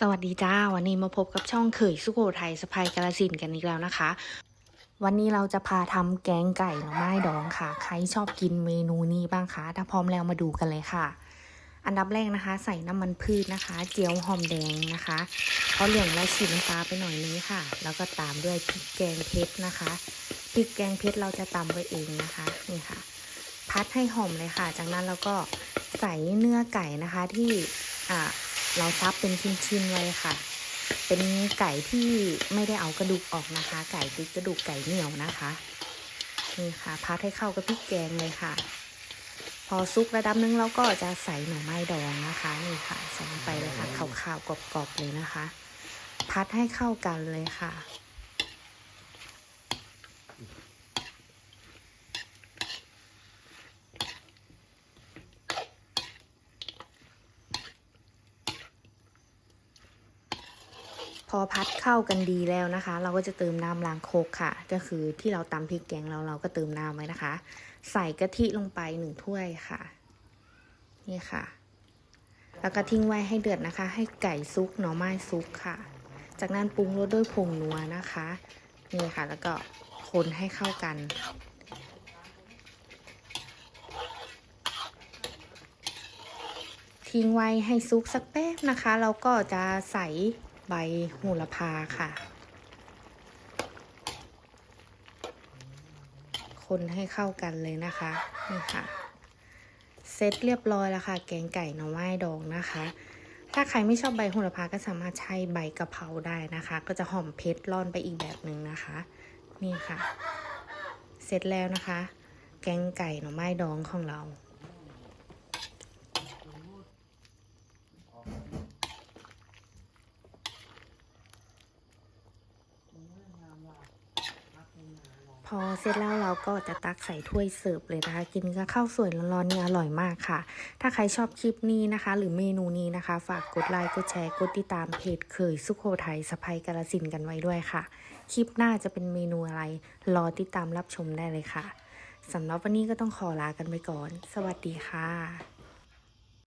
สวัสดีจ้า วันนี้มาพบกับช่องเขยสุโขทัยสะพายกาลสินกันอีกแล้วนะคะ วันนี้เราจะพาทำแกงไก่หน่อไม้ดองค่ะ ใครชอบกินเมนูนี้บ้างคะ ถ้าพร้อมแล้วมาดูกันเลยค่ะ อันดับแรกนะคะ ใส่น้ำมันพืชนะคะ เจียวหอมแดงนะคะเพราะเหลืองแล้วฉีดน้ำปลาไปหน่อยนึงค่ะ แล้วก็ตามด้วยพริกแกงเพชรนะคะพริกแกงเพชรเราจะตำไว้เองนะคะ นี่ค่ะ พัดให้หอมเลยค่ะ จากนั้นเราก็ใส่เนื้อไก่นะคะที่อ่า เราซับเป็นชิ้นๆไว้ค่ะ เป็นไก่ที่ไม่ได้เอากระดูกออกนะคะ ไก่ติดกระดูกไก่เหนียวนะคะนี่ค่ะพัดให้เข้ากับพริกแกงเลยค่ะ พอซุกระดับนึงเราก็จะใส่หน่อไม้ดองนะคะนี่ค่ะใส่ลงไปเลยค่ะขาวๆกรอบๆเลยนะคะ พัดให้เข้ากันเลยค่ะ พอพัดเข้ากันดีแล้วนะคะ เราก็จะเติมน้ำล้างโคกค่ะ ก็คือที่เราตำพริกแกงเราเราก็เติมน้ำไว้นะคะ ใส่กะทิลงไปหนึ่งถ้วยค่ะ นี่ค่ะ แล้วก็ทิ้งไว้ให้เดือดนะคะ ให้ไก่ซุกหน่อไม้ซุกค่ะ จากนั้นปรุงรสด้วยผงนัวนะคะ นี่ค่ะ แล้วก็คนให้เข้ากันทิ้งไว้ให้ซุกสักแป๊บนะคะ เราก็จะใส่ ใบโหระพาค่ะ คนให้เข้ากันเลยนะคะนี่ค่ะเซตเรียบร้อยแล้วค่ะ แกงไก่หน่อไม้ดองนะคะ ถ้าใครไม่ชอบใบโหระพาก็สามารถใช้ใบกะเพราได้นะคะ ก็จะหอมเผ็ดร่อนไปอีกแบบหนึ่งนะคะ นี่ค่ะ เสร็จแล้วนะคะ แกงไก่หน่อไม้ดองของเรา พอเสร็จแล้วเราก็จะตักใส่ถ้วยเสิร์ฟเลยนะคะ กินกับข้าวสวยร้อนๆเนี่ยอร่อยมากค่ะ ถ้าใครชอบคลิปนี้นะคะ หรือเมนูนี้นะคะ ฝากกดไลค์กดแชร์กดติดตามเพจเคยสุโขทัยสะพายกาลสินธุ์กันไว้ด้วยค่ะ คลิปหน้าจะเป็นเมนูอะไร รอติดตามรับชมได้เลยค่ะสำหรับวันนี้ก็ต้องขอลากันไปก่อน สวัสดีค่ะ